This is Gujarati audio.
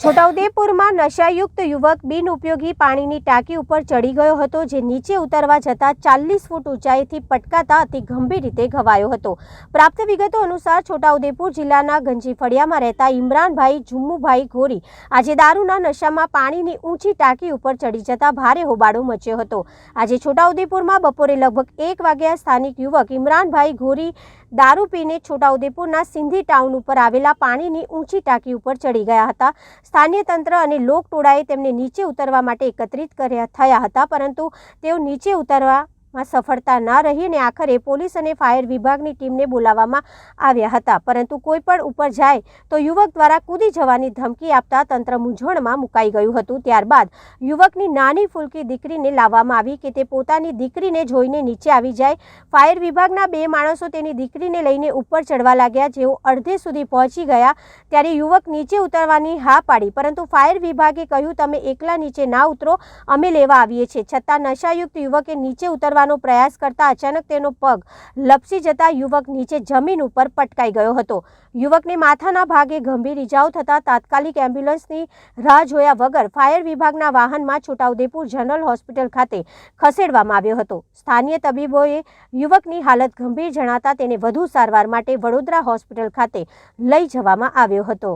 છોટાઉદેપુરમાં નશાયુક્ત યુવક બિનઉપયોગી પાણીની ટાંકી ઉપર ચડી ગયો હતો, જે નીચે ઉતરવા જતાં ચાલીસ ફૂટ ઊંચાઈથી પટકાતા અતિ ગંભીર રીતે ઘવાયો હતો. પ્રાપ્ત વિગતો અનુસાર છોટાઉદેપુર જિલ્લાના ગંજી ફળિયામાં રહેતા ઇમરાનભાઈ જુમ્મુભાઈ ઘોરી આજે દારૂના નશામાં પાણીની ઊંચી ટાંકી ઉપર ચડી જતા ભારે હોબાળો મચ્યો હતો. આજે છોટાઉદેપુરમાં બપોરે લગભગ એક વાગ્યા સ્થાનિક યુવક ઇમરાનભાઈ ઘોરી દારૂ પીને છોટાઉદેપુરના સિંધી ટાઉન ઉપર આવેલા પાણીની ઊંચી ટાંકી ઉપર ચડી ગયા હતા. સ્થાનિય તંત્ર અને લોકટોળાએ તેમને નીચે ઉતરવા માટે એકત્રિત કર્યા થયા હતા, પરંતુ તેઓ નીચે ઉતરવામાં સફળતા ન રહીને આખરે પોલીસ અને ફાયર વિભાગની ટીમને બોલાવવામાં આવ્યા હતા. પરંતુ કોઈ પણ ઉપર જાય તો યુવક દ્વારા કૂદી જવાની ધમકી આપતા તંત્ર મૂંઝવણમાં મુકાઈ ગયું હતું. ત્યારબાદ યુવકની નાની ફૂલકી દીકરીને લાવવામાં આવી કે તે પોતાની દીકરીને જોઈને નીચે આવી જાય. ફાયર વિભાગના બે માણસો તેની દીકરીને લઈને ઉપર ચડવા લાગ્યા. જેઓ અડધે સુધી પહોંચી ગયા ત્યારે યુવક નીચે ઉતરવાની હા પાડી. પરંતુ ફાયર વિભાગે કહ્યું, તમે એકલા નીચે ના ઉતરો, અમે લેવા આવીએ છીએ. છતાં નશાયુક્ત યુવકે નીચે ઉતરવાનો પ્રયાસ કરતા અચાનક તેનો પગ લપસી જતા યુવક નીચે જમીન ઉપર પટકાઈ ગયો હતો. યુવકને માથાના ભાગે ગંભીર ઇજાઓ થતાં તાત્કાલિક એમ્બ્યુલન્સની રાહ જોયા વગર ફાયર વિભાગના વાહનમાં છોટાઉદેપુર જનરલ હોસ્પિટલ ખાતે ખસેડવામાં આવ્યો હતો. સ્થાનીય તબીબોએ યુવકની હાલત ગંભીર જણાતા તેને વધુ સારવાર માટે વડોદરા હોસ્પિટલ ખાતે લઈ જવામાં આવ્યો હતો.